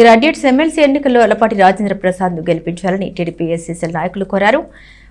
Graduates MLC ఎన్నికల్లో అలపాటి రాజేంద్ర ప్రసాద్ను గెలిపించాలని TDP ఎస్సీసీల నాయకులు కోరారు.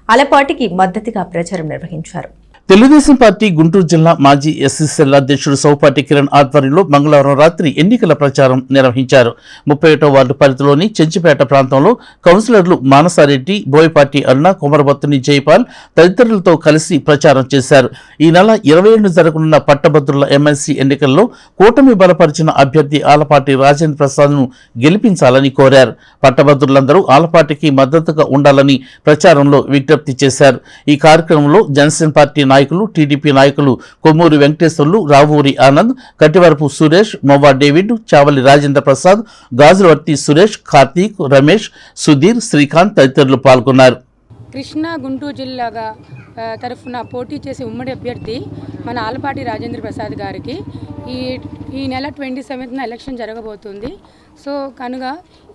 అలపాటికి మద్దతుగా ప్రచారం నిర్వహించారు. తెలుగుదేశం పార్టీ గుంటూరు జిల్లా మాజీ ఎస్ఎస్ఎల్ అధ్యక్షుడు సౌపాటి కిరణ్ ఆధ్వర్యంలో మంగళవారం రాత్రి ఎన్నికల ప్రచారం నిర్వహించారు. ముప్పై ఒకటో వార్డు పరిధిలోని చెంచిపేట ప్రాంతంలో కౌన్సిలర్లు మానసారెడ్డి బోయపాటి అరుణ కుమరబత్తుని జైపాల్ తదితరులతో కలిసి ప్రచారం చేశారు. ఈ నెల ఇరవై ఏడు జరగనున్న పట్టభద్రుల ఎమ్మెల్సీ ఎన్నికల్లో కూటమి బలపరిచిన అభ్యర్థి ఆలపాటి రాజేంద్ర ప్రసాద్ను గెలిపించాలని కోరారు. పట్టభద్రులందరూ ఆలపాటికి మద్దతుగా ఉండాలని ప్రచారంలో విజ్ఞప్తి చేశారు. ఈ కార్యక్రమంలో జనసేన పార్టీ నాయకులు టీడీపీ నాయకులు కొమ్మూరి వెంకటేశ్వర్లు రావూరి ఆనంద్ కట్టివరపు సురేష్ మొవ్వా డేవిడ్ చావలి రాజేంద్ర ప్రసాద్ గాజులవర్తి సురేష్ కార్తీక్ రమేష్ సుధీర్ శ్రీకాంత్ తదితరులు పాల్గొన్నారు. కృష్ణా గుంటూరు జిల్లాగా తరఫున పోటీ చేసే ఉమ్మడి అభ్యర్థి మన ఆలపాటి రాజేంద్ర ప్రసాద్ గారికి ఈ ఈ నెల ట్వంటీ సెవెంత్న ఎలక్షన్ జరగబోతుంది. సో కనుక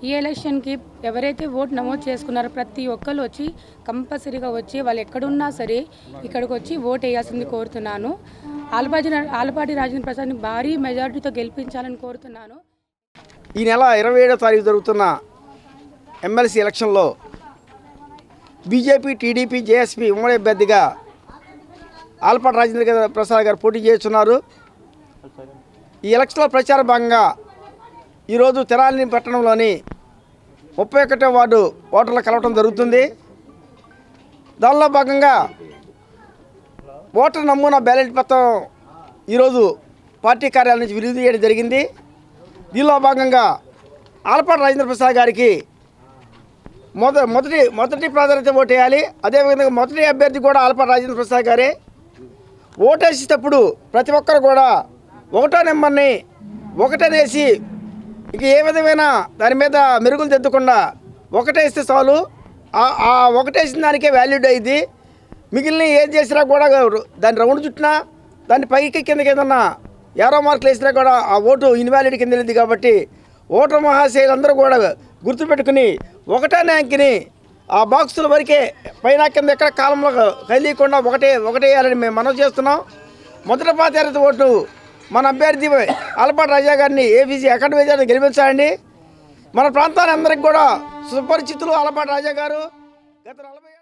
ఈ ఎలక్షన్కి ఎవరైతే ఓటు నమోదు చేసుకున్నారో ప్రతి ఒక్కరు వచ్చి కంపల్సరీగా వచ్చి వాళ్ళు ఎక్కడున్నా సరే ఇక్కడికి వచ్చి ఓటు వేయాల్సింది కోరుతున్నాను. ఆలపాటి ఆలపాటి రాజేంద్ర ప్రసాద్ని భారీ మెజారిటీతో గెలిపించాలని కోరుతున్నాను. ఈ నెల ఇరవై ఏడో తారీఖు జరుగుతున్న ఎమ్మెల్సీ ఎలక్షన్లో బీజేపీ టీడీపీ జేఎస్పీ ఉమ్మడి అభ్యర్థిగా ఆల్పాటి రాజేంద్ర ప్రసాద్ గారు పోటీ చేస్తున్నారు. ఈ ఎలక్షన్లో ప్రచార భాగంగా ఈరోజు తెరాలని పట్టణంలోని ముప్పై ఒకటో వార్డు ఓటర్లు కలవటం జరుగుతుంది. దానిలో భాగంగా ఓటర్ నమూనా బ్యాలెట్ పత్రం ఈరోజు పార్టీ కార్యాలయం నుంచి విడుదల చేయడం జరిగింది. దీనిలో భాగంగా ఆలపాటి రాజేంద్ర ప్రసాద్ గారికి మొద మొదటి మొదటి ప్రాధాన్యత ఓటు వేయాలి. అదేవిధంగా మొదటి అభ్యర్థి కూడా ఆలపాటి రాజేంద్ర ప్రసాద్ గారే. ఓటేసేటప్పుడు ప్రతి ఒక్కరు కూడా ఒకటో నెంబర్ని ఒకటనేసి ఇక ఏ విధమైన దాని మీద మెరుగులు తెద్దకుండా ఒకటేస్తే చాలు. ఆ- ఒకటేసిన దానికే వాల్యూడ్ అయింది మిగిలిన ఏం చేసినా కూడా దాన్ని రౌండ్ చుట్టినా దాన్ని పైకి కిందకి ఏదన్నా ఏరో మార్కులు వేసినా కూడా ఆ ఓటు ఇన్వాలిడ్ కింద వెళ్ళింది కాబట్టి ఓటర్ మహాశయులందరూ కూడా గుర్తుపెట్టుకుని ఒకటే ర్యాంక్ని ఆ బాక్సుల వరకే పైన కింద ఎక్కడ కాలంలో కదిలీయకుండా ఒకటే ఒకటే వేయాలని మేము మనం చేస్తున్నాం. మొదటి ప్రాధాన్యత ఓటు మన అభ్యర్థి అలపాటి రాజా గారిని ఏబీసీ అకాడమీ చేత గెలిపించాలండి మన ప్రాంతాన్ని అందరికి కూడా సుపరిచితులు అలపాటి రాజా గారు. గత నలభై